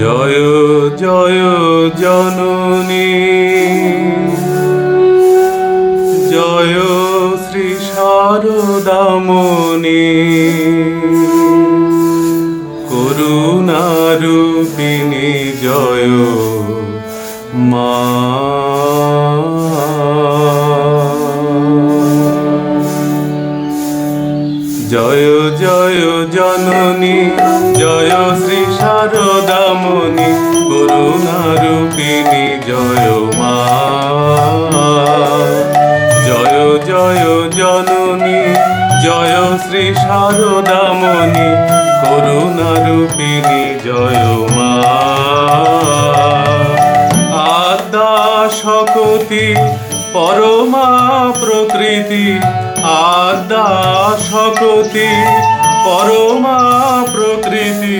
জয় জয় জননী। জয় শ্রী শারদামণি করুণারূপিণী জয়। মা জয় জয় জননী, জয় শ্রী শারদামণি করুণারূপিণী, জয় মা। জয় জয় জননী, জয় শ্রী শারদামণি করুণারূপিণী, জয় মা। আদা শকতি, পরমা প্রকৃতি আদা শকতি পরমা প্রকৃতি,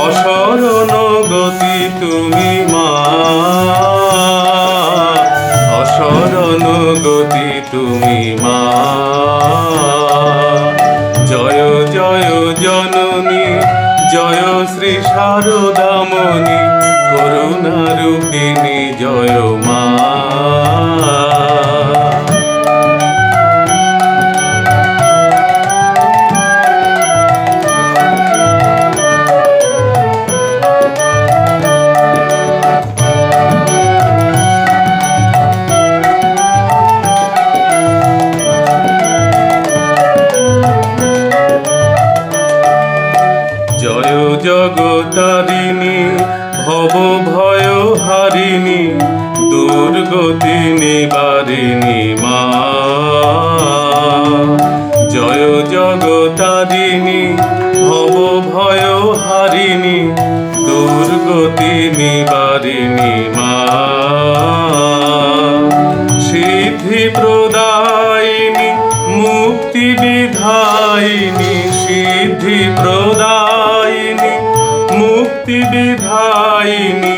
অসরণ গতি তুমি মা। অসরণ গতি তুমি মা। জয় জয় জননী, জয় শ্রী শারদামণি করুণারূপিণী জয় মা। জয় জগতারিণী, ভব ভয় হারিণী, দুর্গতি নিবারিণী মা। জয় জগতারিণী, ভব ভয় হারিণী, দুর্গতি নিবারিণী মা। সিদ্ধি প্রদায়িনী, মুক্তি বিধায়িনী, সিদ্ধি প্রদায়িনী মুক্তি বিধায়িনী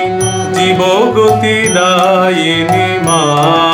জীবগতি দায়িনী মা।